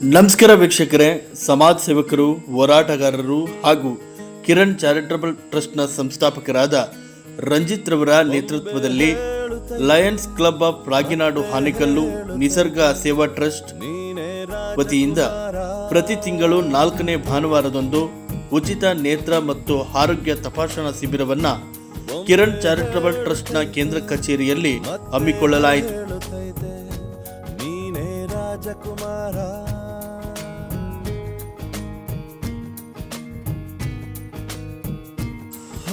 ನಮಸ್ಕಾರ ವೀಕ್ಷಕರೇ, ಸಮಾಜ ಸೇವಕರು, ಹೋರಾಟಗಾರರು ಹಾಗೂ ಕಿರಣ್ ಚಾರಿಟಬಲ್ ಟ್ರಸ್ಟ್ನ ಸಂಸ್ಥಾಪಕರಾದ ರಂಜಿತ್ ರವರ ನೇತೃತ್ವದಲ್ಲಿ Lions Club of Raginadu Hanikallu Nisarga Seva Trust ವತಿಯಿಂದ ಪ್ರತಿ ತಿಂಗಳು ನಾಲ್ಕನೇ ಭಾನುವಾರದಂದು ಉಚಿತ ನೇತ್ರ ಮತ್ತು ಆರೋಗ್ಯ ತಪಾಸಣಾ ಶಿಬಿರವನ್ನ ಕಿರಣ್ ಚಾರಿಟಬಲ್ ಟ್ರಸ್ಟ್ನ ಕೇಂದ್ರ ಕಚೇರಿಯಲ್ಲಿ ಹಮ್ಮಿಕೊಳ್ಳಲಾಯಿತು.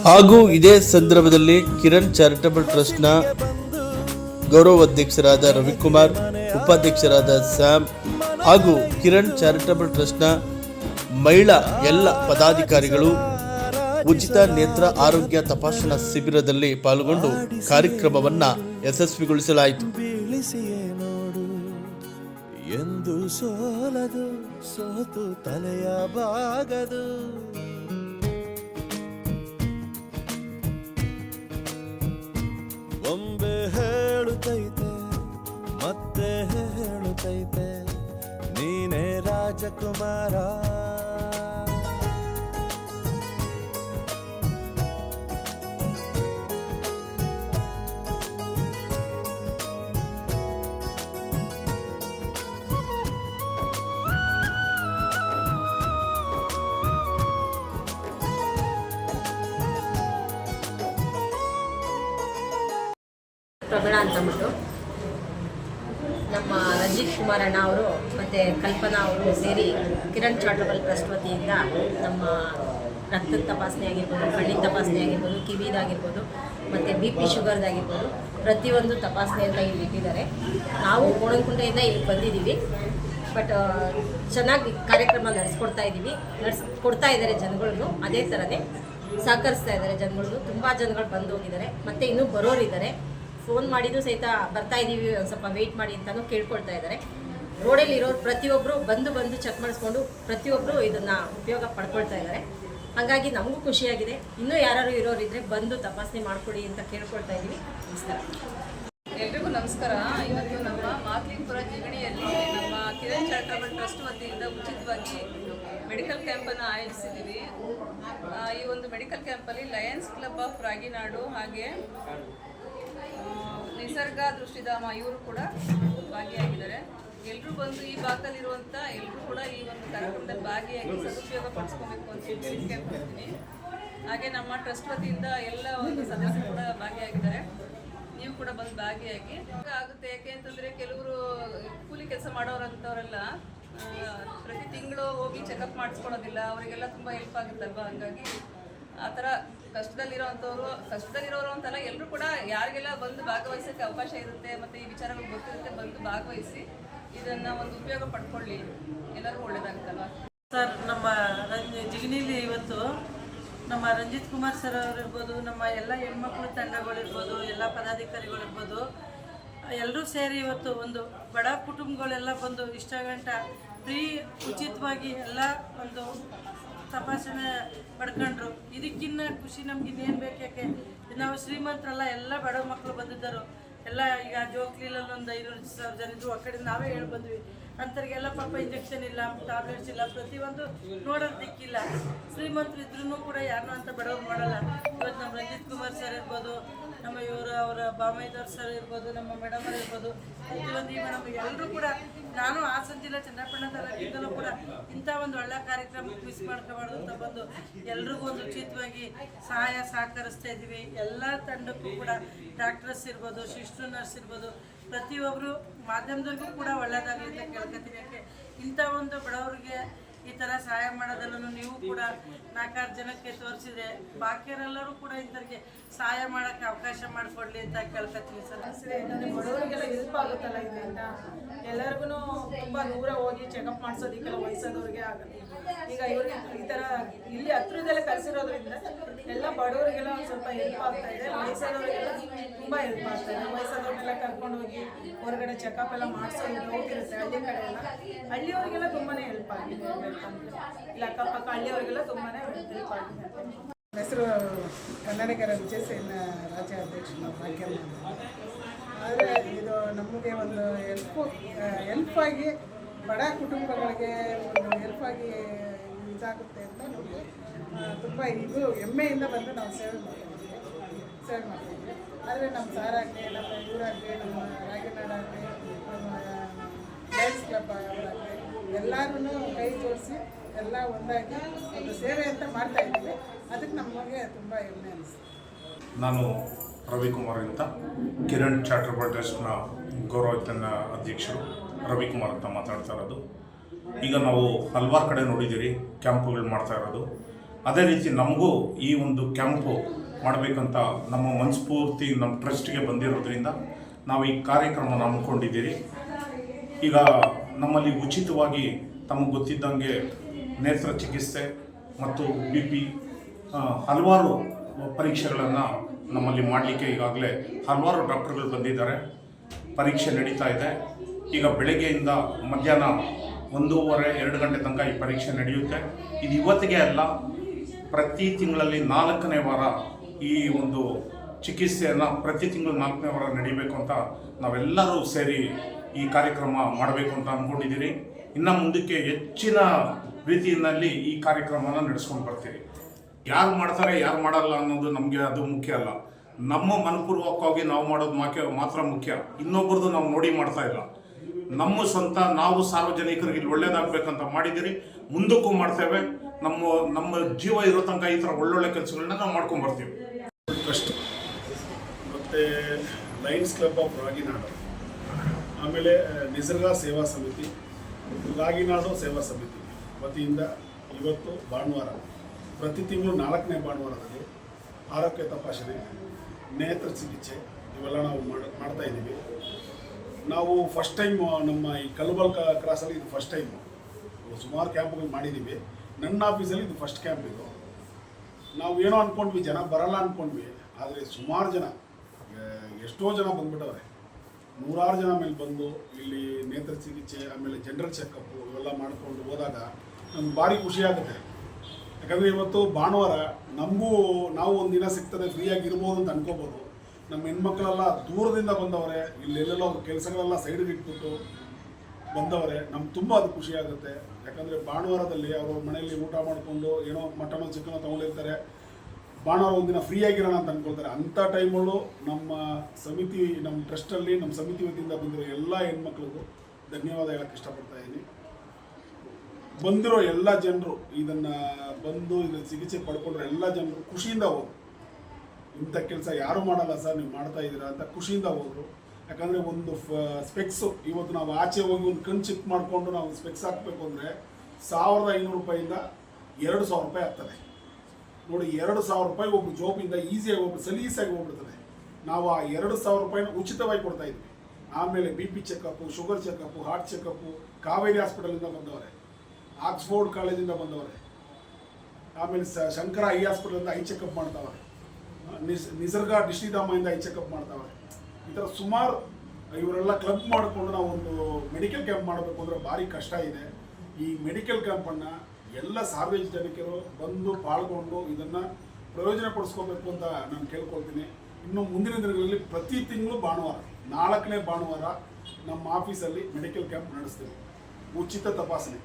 ಹಾಗೂ ಇದೇ ಸಂದರ್ಭದಲ್ಲಿ ಕಿರಣ್ ಚಾರಿಟಬಲ್ ಟ್ರಸ್ಟ್ನ ಗೌರವ ಅಧ್ಯಕ್ಷರಾದ ರವಿಕುಮಾರ್, ಉಪಾಧ್ಯಕ್ಷರಾದ ಸ್ಯಾಮ್ ಹಾಗೂ ಕಿರಣ್ ಚಾರಿಟಬಲ್ ಟ್ರಸ್ಟ್ನ ಮಹಿಳಾ ಎಲ್ಲ ಪದಾಧಿಕಾರಿಗಳು ಉಚಿತ ನೇತ್ರ ಆರೋಗ್ಯ ತಪಾಸಣಾ ಶಿಬಿರದಲ್ಲಿ ಪಾಲ್ಗೊಂಡು ಕಾರ್ಯಕ್ರಮವನ್ನ ಯಶಸ್ವಿಗೊಳಿಸಲಾಯಿತು. ಎಂದು ಸೋಲದು ಸೋತು ತಲೆಯ ಬಾಗದು. ಹೇಳುತ್ತೈತೆ ನೀನೇ ರಾಜಕುಮಾರ ಪ್ರಬಳ ಅಂತ ಅಂದ್ಬಿಟ್ಟು ನಮ್ಮ ರಂಜಿತ್ ಕುಮಾರ್ ಅಣ್ಣ ಅವರು ಮತ್ತು ಕಲ್ಪನಾ ಅವರು ಸೇರಿ ಕಿರಣ್ ಚಾರಿಟಬಲ್ ಟ್ರಸ್ಟ್ ವತಿಯಿಂದ ನಮ್ಮ ರಕ್ತದ ತಪಾಸಣೆ ಆಗಿರ್ಬೋದು, ಕಣ್ಣಿನ ತಪಾಸಣೆ ಆಗಿರ್ಬೋದು ಕಿವಿದಾಗಿರ್ಬೋದು ಮತ್ತು ಬಿ ಪಿ ಶುಗರ್ದಾಗಿರ್ಬೋದು ಪ್ರತಿಯೊಂದು ಅಂತ ಇಲ್ಲಿ ಇಟ್ಟಿದ್ದಾರೆ. ನಾವು ಕೋಣಂಕುಂಟೆಯಿಂದ ಇಲ್ಲಿ ಬಂದಿದ್ದೀವಿ. ಬಟ್ ಚೆನ್ನಾಗಿ ಕಾರ್ಯಕ್ರಮ ನಡೆಸ್ಕೊಡ್ತಾ ಇದ್ದೀವಿ. ನಡೆಸ್ಕೊಡ್ತಾ ಇದ್ದಾರೆ ಜನಗಳಿಗೂ ಅದೇ ಥರನೇ ಸಹಕರಿಸ್ತಾ ಇದ್ದಾರೆ ಜನಗಳಿಗೂ ತುಂಬ ಜನಗಳು ಬಂದು ಹೋಗಿದ್ದಾರೆ. ಮತ್ತು ಇನ್ನೂ ಬರೋರಿದ್ದಾರೆ. ಫೋನ್ ಮಾಡಿದ್ದು ಸಹಿತ ಬರ್ತಾ ಇದ್ದೀವಿ ಒಂದು ಸ್ವಲ್ಪ ವೆಯ್ಟ್ ಮಾಡಿ ಅಂತಲೂ ಕೇಳ್ಕೊಳ್ತಾ ಇದ್ದಾರೆ. ರೋಡಲ್ಲಿ ಇರೋರು ಪ್ರತಿಯೊಬ್ಬರು ಬಂದು ಬಂದು ಚೆಕ್ ಮಾಡಿಸ್ಕೊಂಡು ಪ್ರತಿಯೊಬ್ಬರು ಇದನ್ನು ಉಪಯೋಗ ಪಡ್ಕೊಳ್ತಾ ಇದ್ದಾರೆ. ಹಾಗಾಗಿ ನಮಗೂ ಖುಷಿಯಾಗಿದೆ. ಇನ್ನೂ ಯಾರು ಇರೋರಿದ್ರೆ ಬಂದು ತಪಾಸಣೆ ಮಾಡಿಕೊಡಿ ಅಂತ ಕೇಳ್ಕೊಳ್ತಾ ಇದ್ದೀವಿ ನಮಸ್ಕಾರ. ಎಲ್ರಿಗೂ ನಮಸ್ಕಾರ. ಇವತ್ತು ನಮ್ಮ ಮಾಕ್ಲಿಂಪುರ ಜಿಗಣಿಯಲ್ಲಿ ನಮ್ಮ ಕಿರಣ್ ಚಾರಿಟಬಲ್ ಟ್ರಸ್ಟ್ ವತಿಯಿಂದ ಉಚಿತವಾಗಿ ಮೆಡಿಕಲ್ ಕ್ಯಾಂಪನ್ನು ಆಯೋಜಿಸಿದ್ದೀವಿ. ಈ ಒಂದು ಮೆಡಿಕಲ್ ಕ್ಯಾಂಪಲ್ಲಿ ಲಯನ್ಸ್ ಕ್ಲಬ್ ಆಫ್ ರಾಗಿನಾಡು ಹಾಗೆ ನಿಸರ್ಗ ದೃಷ್ಟಿಧಾಮ ಇವರು ಕೂಡ ಭಾಗಿಯಾಗಿದ್ದಾರೆ. ಎಲ್ಲರೂ ಬಂದು ಈ ಭಾಗದಲ್ಲಿರುವಂಥ ಎಲ್ಲರೂ ಕೂಡ ಈ ಒಂದು ಕಾರ್ಯಕ್ರಮದಲ್ಲಿ ಭಾಗಿಯಾಗಿ ಸದುಪಯೋಗ ಪಡಿಸ್ಕೋಬೇಕು ಅಂತ ಕೇಳ್ಕೊಳ್ತೀನಿ ಹಾಗೆ ನಮ್ಮ ಟ್ರಸ್ಟ್ ವತಿಯಿಂದ ಎಲ್ಲ ಒಂದು ಸದಸ್ಯರು ಕೂಡ ಭಾಗಿಯಾಗಿದ್ದಾರೆ. ನೀವು ಕೂಡ ಬಂದು ಭಾಗಿಯಾಗಿ. ಆಗುತ್ತೆ ಯಾಕೆ ಅಂತಂದ್ರೆ ಕೆಲವರು ಕೂಲಿ ಕೆಲಸ ಮಾಡೋರಂಥವರೆಲ್ಲ ಪ್ರತಿ ತಿಂಗಳು ಹೋಗಿ ಚೆಕಪ್ ಮಾಡಿಸ್ಕೊಳ್ಳೋದಿಲ್ಲ, ಅವರಿಗೆಲ್ಲ ತುಂಬ ಹೆಲ್ಪ್ ಆಗುತ್ತಲ್ವ? ಹಂಗಾಗಿ ಆ ಥರ ಕಷ್ಟದಲ್ಲಿರೋವಂಥವ್ರು ಕಷ್ಟದಲ್ಲಿರೋರು ಅಂತಲ್ಲ ಎಲ್ಲರೂ ಕೂಡ ಯಾರಿಗೆಲ್ಲ ಬಂದು ಭಾಗವಹಿಸೋಕ್ಕೆ ಅವಕಾಶ ಇರುತ್ತೆ ಮತ್ತು ಈ ವಿಚಾರಗಳು ಗೊತ್ತಿರುತ್ತೆ, ಬಂದು ಭಾಗವಹಿಸಿ ಇದನ್ನು ಒಂದು ಉಪಯೋಗ ಪಡ್ಕೊಳ್ಳಿ. ಎಲ್ಲರಿಗೂ ಒಳ್ಳೇದಾಗುತ್ತಲ್ವ? ಸರ್, ನಮ್ಮ ರಂಜ್ ಇವತ್ತು ನಮ್ಮ ರಂಜಿತ್ ಕುಮಾರ್ ಸರ್ ಅವರು ಇರ್ಬೋದು ನಮ್ಮ ಎಲ್ಲ ಹೆಣ್ಮಕ್ಳು ತಂಡಗಳಿರ್ಬೋದು, ಎಲ್ಲ ಪದಾಧಿಕಾರಿಗಳಿರ್ಬೋದು, ಎಲ್ಲರೂ ಸೇರಿ ಇವತ್ತು ಒಂದು ಬಡ ಕುಟುಂಬಗಳೆಲ್ಲ ಬಂದು ಇಷ್ಟ ಗಂಟ ಫ್ರೀ, ಉಚಿತವಾಗಿ ಎಲ್ಲ ಒಂದು ತಪಾಸಣೆ ಪಡ್ಕೊಂಡ್ರು ಇದಕ್ಕಿನ್ನ ಖುಷಿ ನಮ್ಗೆ ಇನ್ನೇನು ಬೇಕು ಯಾಕೆ? ನಾವು ಶ್ರೀಮಂತರಲ್ಲ, ಎಲ್ಲ ಬಡ ಮಕ್ಕಳು ಬಂದಿದ್ದರು. ಎಲ್ಲ ಈಗ ಜೋಕ್ಲಿಲಲ್ಲಿ ಒಂದು ಐನೂರು ಸಾವಿರ ಜನ ಇದ್ರು ಆ ಕಡೆ ನಾವೇ ಹೇಳಿ ಬಂದ್ವಿ ಅಂಥವ್ರಿಗೆಲ್ಲ ಪಾಪ ಇಂಜೆಕ್ಷನ್ ಇಲ್ಲ ಟ್ಯಾಬ್ಲೆಟ್ಸ್ ಇಲ್ಲ, ಪ್ರತಿಯೊಂದು ನೋಡೋದು ದಿಕ್ಕಿಲ್ಲ. ಶ್ರೀಮಂತರು ಇದ್ರೂ ಕೂಡ ಯಾರನ್ನೂ ಅಂತ ಬಡವ್ರು ಮಾಡಲ್ಲ. ಇವತ್ತು ನಮ್ಮ ರಂಜಿತ್ ಕುಮಾರ್ ಸರ್ ಇರ್ಬೋದು, ನಮ್ಮ ಇವರು, ಅವರ ಬಾಮೈದವ್ರ ಸರ್ ಇರ್ಬೋದು, ನಮ್ಮ ಮೇಡಮ್ ಇರ್ಬೋದು, ಪ್ರತಿಯೊಂದು ಈ ಮೇಡಮ್ ಎಲ್ಲರೂ ಕೂಡ ನಾನು ಹಾಸನ ಜಿಲ್ಲೆ ಚನ್ನಪಟ್ಟಣ ತಾಲೂಕಿಂದಲೂ ಕೂಡ ಇಂಥ ಒಂದು ಒಳ್ಳೆ ಕಾರ್ಯಕ್ರಮಕ್ಕೆ ಮಿಸ್ ಮಾಡ್ಕೋಬಾರ್ದು ಅಂತ ಬಂದು ಎಲ್ರಿಗೂ ಒಂದು ಉಚಿತವಾಗಿ ಸಹಾಯ ಸಹಕರಿಸ್ತಾ ಇದ್ದೀವಿ. ಎಲ್ಲ ತಂಡಕ್ಕೂ ಕೂಡ ಡಾಕ್ಟರ್ಸ್ ಇರ್ಬೋದು ಸಿಸ್ಟರ್ ನರ್ಸ್ ಇರ್ಬೋದು ಪ್ರತಿಯೊಬ್ಬರು ಮಾಧ್ಯಮದವ್ರಿಗೂ ಕೂಡ ಒಳ್ಳೆಯದಾಗಲಿ ಅಂತ ಕೇಳ್ಕೊತೀವಿ ಯಾಕೆ ಇಂಥ ಒಂದು ಬಡವರಿಗೆ ಈ ತರ ಸಹಾಯ ಮಾಡೋದೆಲ್ಲೂ ನೀವು ಕೂಡ ನಾಲ್ಕಾರು ಜನಕ್ಕೆ ತೋರಿಸಿದೆ ಬಾಕಿಯವರೆಲ್ಲರೂ ಕೂಡ ಇಂಥವ್ರಿಗೆ ಸಹಾಯ ಮಾಡಕ್ಕೆ ಅವಕಾಶ ಮಾಡಿಕೊಡ್ಲಿ ಅಂತ ಕೇಳ್ಕೊತೀನಿ ಸರ್. ಬಡವರಿಗೆಲ್ಲ ಹೆಲ್ಪ್ ಆಗುತ್ತಲ್ಲ ಇದರಿಂದ ಎಲ್ಲರಿಗೂ ತುಂಬ ದೂರ ಹೋಗಿ ಚೆಕಪ್ ಮಾಡಿಸೋದಕ್ಕೆಲ್ಲ ವಯಸ್ಸಾದವ್ರಿಗೆ ಆಗುತ್ತೆ. ಈಗ ಇವ್ರಿಗೆ ಈ ತರ ಇಲ್ಲಿ ಹತ್ರದಲ್ಲೇ ಕಲಸಿರೋದ್ರಿಂದ ಎಲ್ಲ ಬಡವರಿಗೆಲ್ಲ ಸ್ವಲ್ಪ ಹೆಲ್ಪ್ ಆಗ್ತಾ ಇದೆ, ವಯಸ್ಸಾದವರಿಗೆಲ್ಲ ತುಂಬ ಹೆಲ್ಪ್ ಆಗ್ತಾ ಇದೆ. ವಯಸ್ಸಾದವ್ರನ್ನೆಲ್ಲ ಕರ್ಕೊಂಡು ಹೋಗಿ ಹೊರಗಡೆ ಚೆಕಪ್ ಎಲ್ಲ ಮಾಡಿಸೋದು ಡೌಟ್ ಇರುತ್ತೆ ಹಳ್ಳಿ ಕಡೆ ಎಲ್ಲ ಹಳ್ಳಿಯವರಿಗೆಲ್ಲ ತುಂಬಾ ಹೆಲ್ಪ್ ಆಗಿದೆ. ಇಲ್ಲ ಅಕ್ಕಪಕ್ಕ ಹಳ್ಳಿಯವ್ರಿಗೆಲ್ಲ ತುಂಬಾ ಹೆಲ್ಪ್ ಆಗಿದೆ. ಹೆಸರು ಕನ್ನಡಿಗರ ವಿಜಯಸೇನ ರಾಜ್ಯ ಅಧ್ಯಕ್ಷರು ಭಾಗ್ಯಮ್ಮ ಆದರೆ ಇದು ನಮಗೆ ಒಂದು ಹೆಲ್ಪು ಹೆಲ್ಪ್ ಆಗಿ ಬಡ ಕುಟುಂಬಗಳಿಗೆ ಒಂದು ಹೆಲ್ಪಾಗಿ ಇದಾಗುತ್ತೆ ಅಂತ ನಮಗೆ ತುಂಬ ಇದು ಹೆಮ್ಮೆಯಿಂದ ಬಂದು ನಾವು ಸೇವೆ ಮಾಡ್ತೀವಿ ಸೇವೆ ಮಾಡ್ತೀವಿ ಆದರೆ ನಮ್ಮ ಸಾರಾಗಲಿ ನಮ್ಮ ಇವರಾಗಲಿ ನಮ್ಮ ರಾಗಿನಾಡಾಗಲಿ ನಮ್ಮ ಲಯನ್ಸ್ ಕ್ಲಬ್ ಅವರಾಗಲಿ ಎಲ್ಲರೂ ಕೈ ಜೋಡಿಸಿ ಎಲ್ಲ ಒಂದಾಗಿ ಒಂದು ಸೇವೆ ಅಂತ ಮಾಡ್ತಾ ಇದ್ದೀವಿ. ಅದಕ್ಕೆ ನಮಗೆ ತುಂಬ ಹೆಮ್ಮೆ ಅನಿಸ್ತು ನಾನು ರವಿಕುಮಾರ್ ಅಂತ. ಕಿರಣ್ ಚಾರಿಟಬಲ್ ಟ್ರಸ್ಟ್ನ ಗೌರವಿತನ ಅಧ್ಯಕ್ಷರು ರವಿಕುಮಾರ್ ಅಂತ ಮಾತಾಡ್ತಾ ಇರೋದು. ಈಗ ನಾವು ಹಲವಾರು ಕಡೆ ನೋಡಿದ್ದೀರಿ, ಕ್ಯಾಂಪುಗಳು ಮಾಡ್ತಾ ಇರೋದು. ಅದೇ ರೀತಿ ನಮಗೂ ಈ ಒಂದು ಕ್ಯಾಂಪು ಮಾಡಬೇಕಂತ ನಮ್ಮ ಮನಸ್ಫೂರ್ತಿ, ನಮ್ಮ ಟ್ರಸ್ಟ್ಗೆ ಬಂದಿರೋದ್ರಿಂದ ನಾವು ಈ ಕಾರ್ಯಕ್ರಮನ ಹಮ್ಮಿಕೊಂಡಿದ್ದೀರಿ. ಈಗ ನಮ್ಮಲ್ಲಿ ಉಚಿತವಾಗಿ ತಮಗೆ ಗೊತ್ತಿದ್ದಂಗೆ ನೇತ್ರ ಚಿಕಿತ್ಸೆ ಮತ್ತು ಬಿ ಪಿ ಹಲವಾರು ಪರೀಕ್ಷೆಗಳನ್ನು ನಮ್ಮಲ್ಲಿ ಮಾಡಲಿಕ್ಕೆ ಈಗಾಗಲೇ ಹಲವಾರು ಡಾಕ್ಟರ್ಗಳು ಬಂದಿದ್ದಾರೆ. ಪರೀಕ್ಷೆ ನಡೀತಾ ಇದೆ. ಈಗ ಬೆಳಗ್ಗೆಯಿಂದ ಮಧ್ಯಾಹ್ನ ಒಂದೂವರೆ, ಎರಡು ಗಂಟೆ ತನಕ ಈ ಪರೀಕ್ಷೆ ನಡೆಯುತ್ತೆ. ಇದು ಇವತ್ತಿಗೆ ಅಲ್ಲ ಪ್ರತಿ ತಿಂಗಳಲ್ಲಿ ನಾಲ್ಕನೇ ವಾರ ಈ ಒಂದು ಚಿಕಿತ್ಸೆಯನ್ನು ಪ್ರತಿ ತಿಂಗಳು ನಾಲ್ಕನೇ ವಾರ ನಡೀಬೇಕು ಅಂತ ನಾವೆಲ್ಲರೂ ಸೇರಿ ಈ ಕಾರ್ಯಕ್ರಮ ಮಾಡಬೇಕು ಅಂತ ಅಂದ್ಕೊಂಡಿದ್ದೀರಿ ಇನ್ನು ಮುಂದಕ್ಕೆ ಹೆಚ್ಚಿನ ರೀತಿಯಲ್ಲಿ ಈ ಕಾರ್ಯಕ್ರಮನ ನಡೆಸ್ಕೊಂಡು ಬರ್ತೀವಿ ಯಾರು ಮಾಡ್ತಾರೆ, ಯಾರು ಮಾಡಲ್ಲ ಅನ್ನೋದು ನಮಗೆ ಅದು ಮುಖ್ಯ ಅಲ್ಲ. ನಮ್ಮ ಮನಪೂರ್ವಕವಾಗಿ ನಾವು ಮಾಡೋದು ಮಾಕೆ, ಮಾತ್ರ ಮುಖ್ಯ. ಇನ್ನೊಬ್ಬರದು ನಾವು ನೋಡಿ ಮಾಡ್ತಾ ಇಲ್ಲ. ನಮ್ಮ ಸ್ವಂತ, ನಾವು ಸಾರ್ವಜನಿಕರಿಗೆ ಒಳ್ಳೇದಾಗಬೇಕಂತ ಮಾಡಿದ್ದೀರಿ. ಮುಂದಕ್ಕೂ ಮಾಡ್ತೇವೆ. ನಮ್ಮ ನಮ್ಮ ಜೀವ ಇರೋ ತನಕ ಈ ಥರ ಒಳ್ಳೊಳ್ಳೆ ಕೆಲಸಗಳನ್ನ ನಾವು ಮಾಡ್ಕೊಂಡು ಬರ್ತೀವಿ. ಮತ್ತು ಲಯನ್ಸ್ ಕ್ಲಬ್ ಆಫ್ ರಾಗಿನಾಡು. ಆಮೇಲೆ ನಿಸರ್ಗ ಸೇವಾ ಸಮಿತಿ, ರಾಗಿನಾಡು ಸೇವಾ ಸಮಿತಿ ವತಿಯಿಂದ ಇವತ್ತು ಭಾನುವಾರ, ಪ್ರತಿ ತಿಂಗಳು ನಾಲ್ಕನೇ ಭಾನುವಾರದಲ್ಲಿ ಆರೋಗ್ಯ ತಪಾಸಣೆ, ನೇತ್ರ ಚಿಕಿತ್ಸೆ ಇವೆಲ್ಲ ನಾವು ಮಾಡಿ, ಮಾಡ್ತಾ ಇದ್ದೀವಿ. ನಾವು ಫಸ್ಟ್ ಟೈಮ್ ನಮ್ಮ ಈ ಕಲ್ಬಲ್ ಕ್ರಾಸಲ್ಲಿ ಇದು ಫಸ್ಟ್ ಟೈಮು ಸುಮಾರು ಕ್ಯಾಂಪ್ಗಳು ಮಾಡಿದ್ದೀವಿ. ನನ್ನ ಆಫೀಸಲ್ಲಿ ಇದು ಫಸ್ಟ್ ಕ್ಯಾಂಪ್ ಇದು. ನಾವು ಏನೋ ಅಂದ್ಕೊಂಡ್ವಿ ಜನ ಬರಲ್ಲ ಅಂದ್ಕೊಂಡ್ವಿ ಆದರೆ ಸುಮಾರು ಜನ ಎಷ್ಟೋ ಜನ ಬಂದ್ಬಿಟ್ಟವ್ರೆ. ನೂರಾರು ಜನ ಮೇಲೆ ಬಂದು ಇಲ್ಲಿ ನೇತ್ರ ಚಿಕಿತ್ಸೆ, ಆಮೇಲೆ ಜನರಲ್ ಚೆಕಪ್ಪು ಇವೆಲ್ಲ ಮಾಡಿಕೊಂಡು ಹೋದಾಗ ನಮ್ಗೆ ಭಾರಿ ಖುಷಿಯಾಗುತ್ತೆ ಯಾಕಂದರೆ ಇವತ್ತು ಭಾನುವಾರ ನಮಗೂ ನಾವು ಒಂದು ದಿನ ಸಿಗ್ತದೆ ಫ್ರೀಯಾಗಿ ಇರ್ಬೋದು ಅಂತ ಅನ್ಕೋಬೋದು. ನಮ್ಮ ಹೆಣ್ಮಕ್ಳೆಲ್ಲ ದೂರದಿಂದ ಬಂದವರೆ, ಇಲ್ಲೆಲ್ಲೆಲ್ಲ ಕೆಲಸಗಳೆಲ್ಲ ಸೈಡಿಗೆ ಇಟ್ಬಿಟ್ಟು ಬಂದವರೆ, ನಮ್ಗೆ ತುಂಬ ಅದು ಖುಷಿಯಾಗುತ್ತೆ ಯಾಕಂದರೆ ಭಾನುವಾರದಲ್ಲಿ ಅವರು ಮನೆಯಲ್ಲಿ ಊಟ ಮಾಡಿಕೊಂಡು ಏನೋ ಮಟನೋ ಚಿಕನೋ ತೊಗೊಂಡಿರ್ತಾರೆ. ಭಾನುವಾರ ಒಂದಿನ ಫ್ರೀ ಆಗಿರೋಣ ಅಂತ ಅಂದ್ಕೊಳ್ತಾರೆ ಅಂಥ ಟೈಮಲ್ಲೂ ನಮ್ಮ ಸಮಿತಿ, ನಮ್ಮ ಟ್ರಸ್ಟಲ್ಲಿ ನಮ್ಮ ಸಮಿತಿ ವತಿಯಿಂದ ಬಂದಿರೋ ಎಲ್ಲ ಹೆಣ್ಮಕ್ಳಿಗೂ ಧನ್ಯವಾದ ಹೇಳಕ್ಕೆ ಇಷ್ಟಪಡ್ತಾ ಇದ್ದೀನಿ. ಬಂದಿರೋ ಎಲ್ಲ ಜನರು, ಇದನ್ನು ಬಂದು ಇದನ್ನು ಚಿಕಿತ್ಸೆ ಪಡ್ಕೊಂಡ್ರೆ ಎಲ್ಲ ಜನರು ಖುಷಿಯಿಂದ ಹೋದ್ರು. ಇಂಥ ಕೆಲಸ ಯಾರು ಮಾಡಲ್ಲ ಸರ್, ನೀವು ಮಾಡ್ತಾ ಇದ್ದೀರಾ ಅಂತ ಖುಷಿಯಿಂದ ಹೋದ್ರು. ಯಾಕಂದರೆ ಒಂದು ಸ್ಪೆಕ್ಸು ಇವತ್ತು ನಾವು ಆಚೆ ಹೋಗಿ ಒಂದು ಕಣ್ಣು ಚೆಕ್ ಮಾಡಿಕೊಂಡು ನಾವು ಸ್ಪೆಕ್ಸ್ ಹಾಕಬೇಕು ಅಂದರೆ ಸಾವಿರದ ಐನೂರು ರೂಪಾಯಿಂದ ಎರಡು ಸಾವಿರ ರೂಪಾಯಿ ಆಗ್ತದೆ. ನೋಡಿ, ಎರಡು ಸಾವಿರ ರೂಪಾಯಿ ಒಬ್ಬ ಜೋಬಿಂದ ಈಸಿಯಾಗಿ ಒಬ್ಬರು ಸಲೀಸಾಗಿ ಹೋಗ್ಬಿಡ್ತದೆ ನಾವು ಆ ಎರಡು ಸಾವಿರ ರೂಪಾಯಿನ ಉಚಿತವಾಗಿ ಕೊಡ್ತಾ ಇದ್ವಿ. ಆಮೇಲೆ B P checkup sugar checkup heart checkup Kaveri ಹಾಸ್ಪಿಟಲಿಂದ ಬಂದವರೇ ಆಕ್ಸ್ಫೋರ್ಡ್ ಕಾಲೇಜಿಂದ ಬಂದವರೇ, ಆಮೇಲೆ ಶಂಕರ ಐ ಹಾಸ್ಪಿಟಲಿಂದ ಐ ಚೆಕಪ್ ಮಾಡ್ತಾವ್ರೆ, ನಿಸ್, ನಿಸರ್ಗ ಡಿಸ್ಟಿಧಾಮದಿಂದ ಐ ಚೆಕಪ್ ಮಾಡ್ತಾವ್ರೆ. ಈ ಥರ ಸುಮಾರು ಇವರೆಲ್ಲ ಕ್ಲಬ್ ಮಾಡಿಕೊಂಡು ನಾವು ಒಂದು ಮೆಡಿಕಲ್ ಕ್ಯಾಂಪ್ ಮಾಡಬೇಕು ಅಂದರೆ ಭಾರಿ ಕಷ್ಟ ಇದೆ. ಈ ಮೆಡಿಕಲ್ ಕ್ಯಾಂಪನ್ನು ಎಲ್ಲ ಸಾರ್ವಜನಿಕರು ಬಂದು ಪಾಲ್ಗೊಂಡು ಇದನ್ನು ಪ್ರಯೋಜನ ಪಡಿಸ್ಕೋಬೇಕು ಅಂತ ನಾನು ಕೇಳ್ಕೊಳ್ತೀನಿ. ಇನ್ನು ಮುಂದಿನ ದಿನಗಳಲ್ಲಿ ಪ್ರತಿ ತಿಂಗಳು ಭಾನುವಾರ, ನಾಲ್ಕನೇ ಭಾನುವಾರ ನಮ್ಮ ಆಫೀಸಲ್ಲಿ ಮೆಡಿಕಲ್ ಕ್ಯಾಂಪ್ ನಡೆಸ್ತೀವಿ. ಉಚಿತ ತಪಾಸಣೆ.